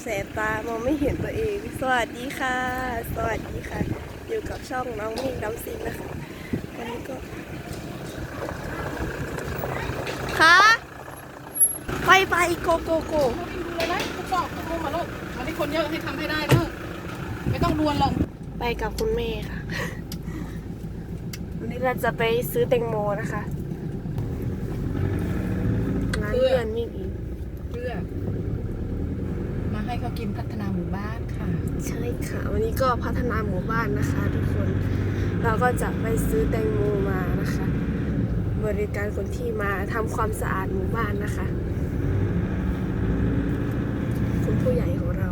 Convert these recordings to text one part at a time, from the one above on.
แสบตามองไม่เห็นตัวเอง สวัสดีค่ะ สวัสดีค่ะ อยู่กับช่องน้องมิ่งดัมซิงนะคะ วันนี้ก็ค่ะไปไปโกโกโกดูเลยนะทุกบอกทุกมุมมาลูกวันนี้คนเยอะให้ทำให้ได้เด้อไม่ต้องดวนหรอกไปกับคุณแม่ค่ะ วันนี้เราจะไปซื้อแตงโมนะคะร้านเพื่อนมิ่งอีก เพื่อ มาให้ เขากินพัฒนาหมู่บ้านค่ะ ใช่ค่ะ วันนี้ก็พัฒนาหมู่บ้านนะคะ ทุกคน เราก็จะไปซื้อแตงโมมานะคะ บริการคนที่มาทำความสะอาดหมู่บ้านนะคะ คุณผู้ใหญ่ของเรา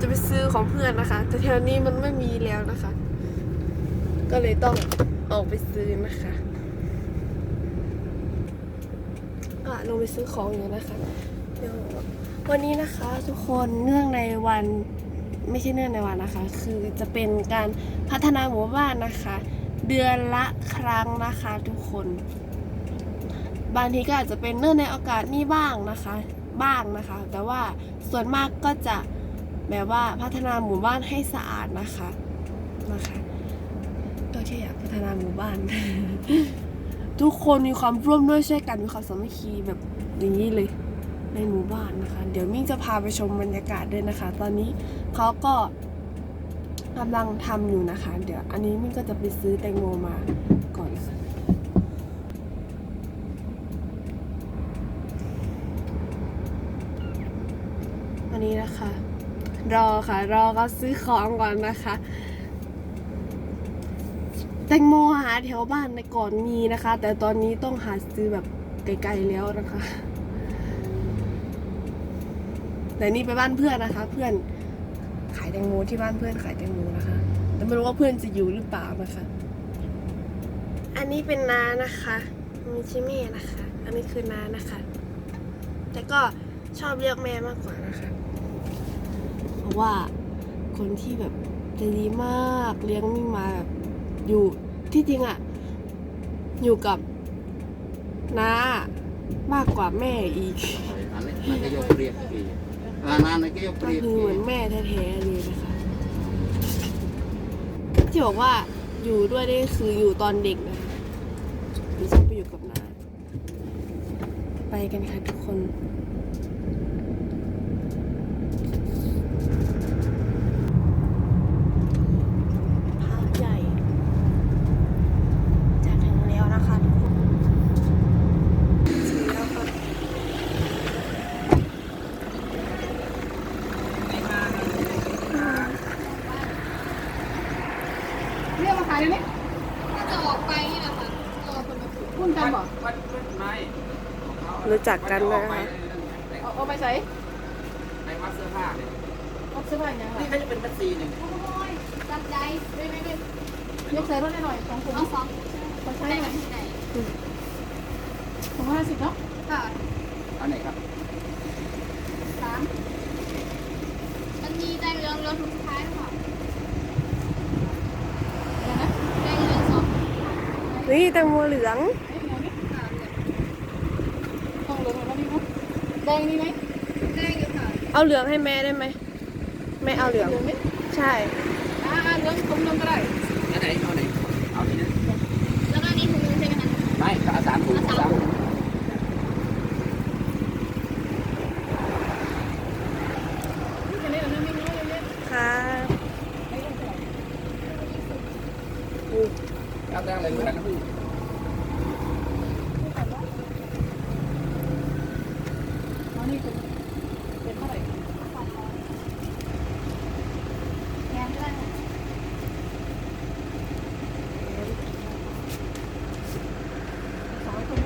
จะไปซื้อของเพื่อนนะคะ แต่แถวนี้มันไม่มีแล้วนะคะ ก็เลยต้องออกไปซื้อนะคะ ก็ลงไปซื้อของอยู่นะคะเดี๋ยววันนี้นะคะทุกคนเนื่องในวันไม่ใช่เนื่องในวันนะคะ คือจะเป็นการพัฒนาหมู่บ้านนะคะ เดือนละครั้งนะคะทุกคน บางทีก็อาจจะเป็นเนื่องในโอกาสนี้บ้างนะคะ บ้างนะคะ แต่ว่าส่วนมากก็จะแบบว่าพัฒนาหมู่บ้านให้สะอาดนะคะนะคะก็แค่อยากพัฒนาหมู่บ้าน ทุกคนมีความร่วมด้วยช่วยกันมีความสามัคคีแบบอย่างนี้เลย ในหมู่บ้านนะคะ เดี๋ยวมิ่งจะพาไปชมบรรยากาศด้วยนะคะ ตอนนี้เขาก็กำลังทำอยู่นะคะ เดี๋ยวอันนี้มิ่งก็จะไปซื้อแตงโมมาก่อนค่ะวันนี้นะคะ รอค่ะ รอก็ซื้อของก่อนนะคะ งโมหาแถวบ้านในก่อนมีนะคะ แต่ตอนนี้ต้องหาซื้อแบบไกลๆแล้วนะคะ แต่นี่ไปบ้านเพื่อนนะคะ เพื่อนขายแตงโมที่บ้านเพื่อนขายแตงโมนะคะแต่ไม่รู้ว่าเพื่อนจะอยู่หรือเปล่านะคะ อันนี้เป็นน้านะคะมีชิเม่นะคะ อันนี้คือน้านะคะ แต่ก็ชอบเรียกแม่มากกว่านะคะ เพราะว่าคนที่แบบใจดีมากเลี้ยงมิ่งมาแบบอยู่ ที่จริงอะอยู่กับน้ามากกว่าแม่อีก Aneh, nanti yo priya iki. Anak-anak iki yo ก็ priya คือเหมือน iki. แม่แท้ๆเลยนะคะ ที่บอกว่าอยู่ด้วยนี่คืออยู่ตอนเด็กนะคะดิฉันไปอยู่กับน้าไปกันค่ะทุกคน พระใหญ่ จะถึงแล้วนะคะทุกคนถึงแล้วค่ะ เรียกมาขายเลยนี่ จะออกไปนี่นะคะเออคนมาถือ พุ่นกันบอก วัดวัดไม้ รู้จักกันนะคะเอาเอาไปใส่ในวัดเสื้อผ้าเนี่ยเอาเสื้อผ้าอย่างไรนี่เขาจะเป็นมัดซีหนึ่งโอ้ยจับใจไม่ไม่ไม่เรียกใส่รถให้หน่อยสองถุงเอาสองขอใช้ได้หน่อยที่ไหนถุงห้าสิบเนาะค่ะอันไหนครับสามมันมีแดงเหลืองเหลืองถุงสุดท้ายหรือเปล่าอะไรนะแดงเหลืองสองนี่แตงโมเหลือง แดงนี่ไหมแดงอยู่ค่ะเอาเหลืองให้แม่ได้ไหมแม่เอาเหลืองเหลืองไหมใช่ อ่าอ่าเหลืองถุงเหลืองก็ได้อันไหนเอาไหนเอาที่นั่นแล้วก็อันนี้ถุงนึงใช่ไหมคะไม่ก็เอาสามถุงสามถุง นี่จะเล่นอะไรไม่รู้เล่น ค่ะ ไม่ต้องใส่ เอาได้เลยเหมือนกันนะพี่ อ๋อนี่เป็นเป็นเท่าไหร่ แกงก็ได้ค่ะ สองถุง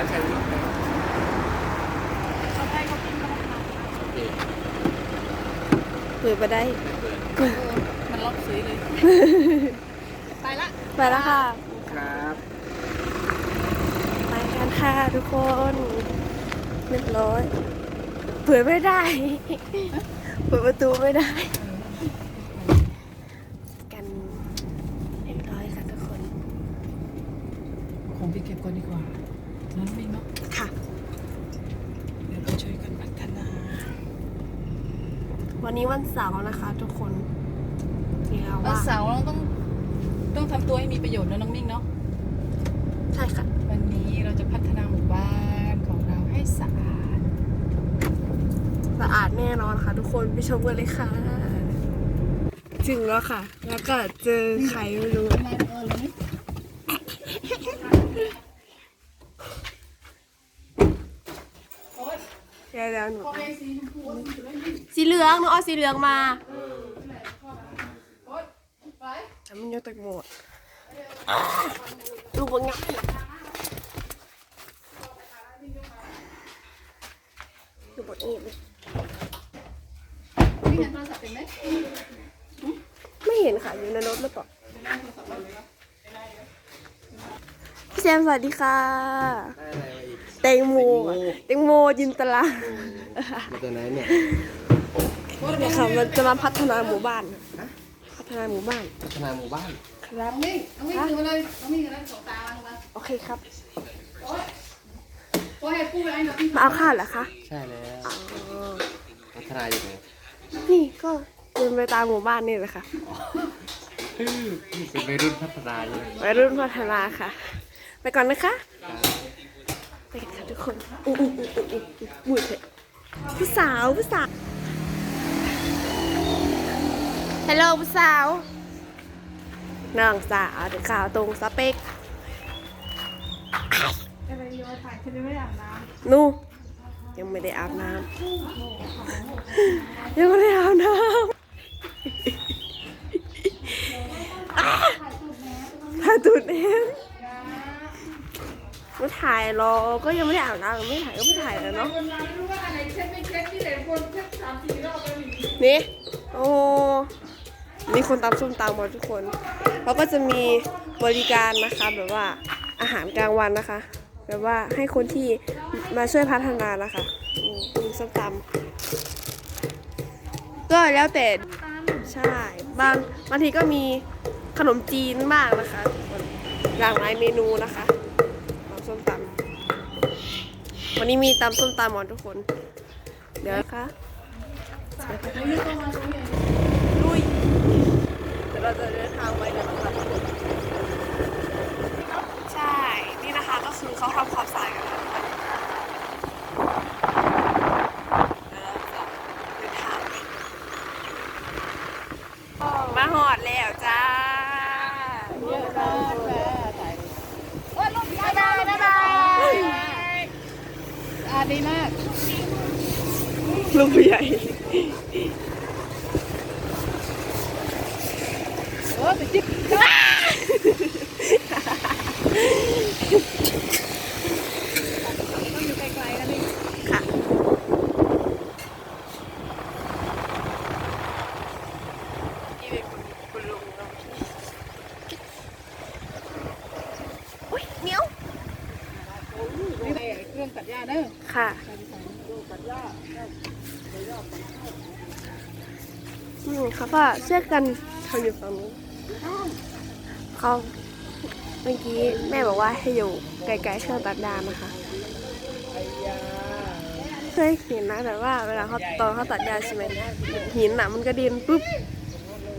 แถมใส่ถุงเขาให้เขากินเขาทานโอเคเปิดไปได้ ไม่เปิดเออมันล็อกซื้อเลย ไปละ ไปแล้วค่ะ ครับไปกันค่ะทุกคนเรียบร้อย เปิดไม่ได้ เปิดประตูไม่ได้ กันเรียบร้อยค่ะทุกคนไปเก็บก่อนดีกว่า น้องมิงเนาะค่ะ เดี๋ยวเราช่วยกันพัฒนา วันนี้วันเสาร์นะคะ ทุกคนเดี๋ยววันว่าเสาร์เราต้องต้องทำตัวให้มีประโยชน์นะน้องมิ่งเนาะใช่ค่ะ วันนี้เราจะพัฒนาหมู่บ้านของเราให้สะอาดสะอาดแน่นอนค่ะ ทุกคนไปชมกันเลยค่ะถึงแล้วค่ะ แล้วก็เจอใครไม่รู้เดี๋ย วเดี๋ยวหนูสีเหลืองหนูเอาสีเหลืองมาแต่มันเยอะแตกหมดลูกบางอย่างลูกบางอย่างนี่เห็นโทรศัพท์เป็นไหมไม่เห็นค่ะอยู่ในรถหรือเปล่าพี่แซมสวัสดีค่ะ แตงโมอะแตงโมจินตลามาจากไหนเนี่ยเนี่ยค่ะมันจะมาพัฒนาหมู่บ้านพัฒนาหมู่บ้านพัฒนาหมู่บ้าน ครับน้องมิ่งน้องมิ่งถือมาเลยน้องมิ่งกันนะสองตาลงมาโอเคครับโอ๊ยโอ้ยให้พูดอะไรหน่อยพี่มาเอาข้าวเหรอคะใช่แล้วอ๋อพัฒนาอยู่ไหนนี่ก็เดินไปตามหมู่บ้านนี่แหละค่ะเป็นวัยรุ่นพัฒนาอยู่วัยรุ่นพัฒนาค่ะ ไปก่อนนะคะ ไปกันค่ะทุกคนอู้อู้อู้อู้อู้อู้มืดเลยผู้สาวผู้สาวฮัลโหลผู้สาวน้องสาวเด็กขาวตรงสเปกนู่ยังไม่ได้อาบน้ำยังไม่ได้อาบน้ำถ่ายตูดเอง ไม่ถ่ายหรอกก็ยังไม่ได้อาบน้ำไม่ถ่ายก็ไม่ถ่ายแล้วเนาะนี่โอ้มีคนตามส้มตำหมดทุกคนเขาก็จะมีบริการนะคะแบบว่าอาหารกลางวันนะคะ แบบว่าให้คนที่มาช่วยพัฒนานะคะอืมมีส้มตำก็แล้วแต่ใช่บางบางทีก็มีขนมจีนบ้างนะคะทุกคนหลากหลายเมนูนะคะตำส้มตำ วันนี้มีตำส้มตำหมอนทุกคน เดี๋ยวนะคะลุยเดี๋ยวเราจะเดินทางไปกันนะคะใช่ นี่นะคะก็คือเขาทำความสะอาดกันแล้วนะคะเดี๋ยวเราจะเดินทางไปมาหอดแล้วจ้า เยอะมากค่ะถ่าย บ๊ายบายบ๊ายบาย สะอาดดีมาก ลูกผู้ใหญ่ เออไปจิ๊บต้องอยู่ไกลๆนะนี่ค่ะนี่เป็นคุณคุณลุงเราอุ้ยเหนียวนี่เครื่องตัดหญ้าเนอะค่ะอื เขาก็เชื่อกันเขาอยู่ฝั่งนู้นเขาเมื่อกี้แม่บอกว่าให้อยู่ไกลๆเครื่องตัดหญ้านะคะ เคยเห็นนะแต่ว่าเวลาเขาตอนเขาตัดหญ้าใช่ไหมหินอะมันกระเด็นปุ๊บ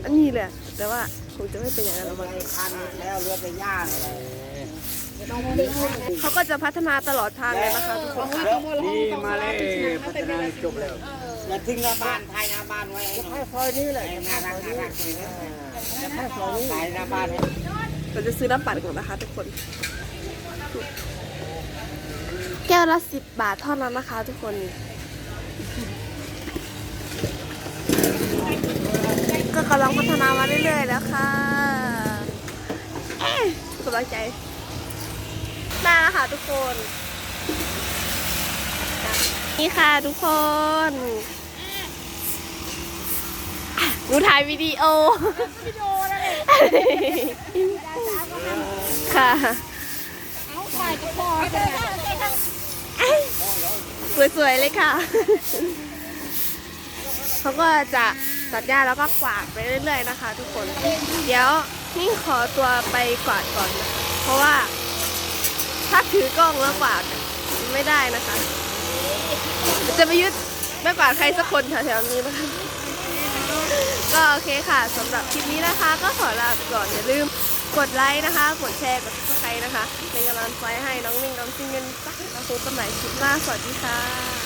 อันนี้เลยอะแต่ว่าคงจะไม่เป็นอย่างนั้นหรอกมั้งแล้วเรือไปย่างเขาก็จะพัฒนาตลอดทางเลยนะคะทุกคนนี่มาเลยพัฒนาจบแล้ว อย่าทิ้งหน้าบ้านทายหน้าบ้านไว้แค่ซอยนี้แหละน่ารักน่ารักเลยนะแค่ซอยนี้ทายหน้าบ้านเราจะซื้อน้ำปั่นก่อนนะคะทุกคน แก้วละสิบบาทเท่านั้นนะคะทุกคนก็กำลังพัฒนามาเรื่อยๆแล้วค่ะเอ๊ะกำลังใจมาแล้วค่ะทุกคน นี่ค่ะทุกคนหนูถ่ายวิดีโอ วิดีโอนั่นเองค่ะ เอาถ่ายกระบอกสวยๆเลยค่ะ เขาก็จะตัดหญ้าแล้วก็กวาดไปเรื่อยๆนะคะ ทุกคน เดี๋ยวนี่ขอตัวไปกวาดก่อนนะเพราะว่า ถ้าถือกล้องแล้วกวาดไม่ได้นะคะ จะไปยึดไม่กวาใครสักคนแถวๆนี้นะคะก็โอเคค่ะสำหรับคลิปนี้นะคะ ก็ขอลาไปก่อนอย่าลืมกดไลค์นะคะ กดแชร์กดติดตามนะคะ เป็นกำลังใจให้น้องมิงน้องซิงเงินจ้ะแล้วพบกันใหม่คลิปหน้าสวัสดีค่ะ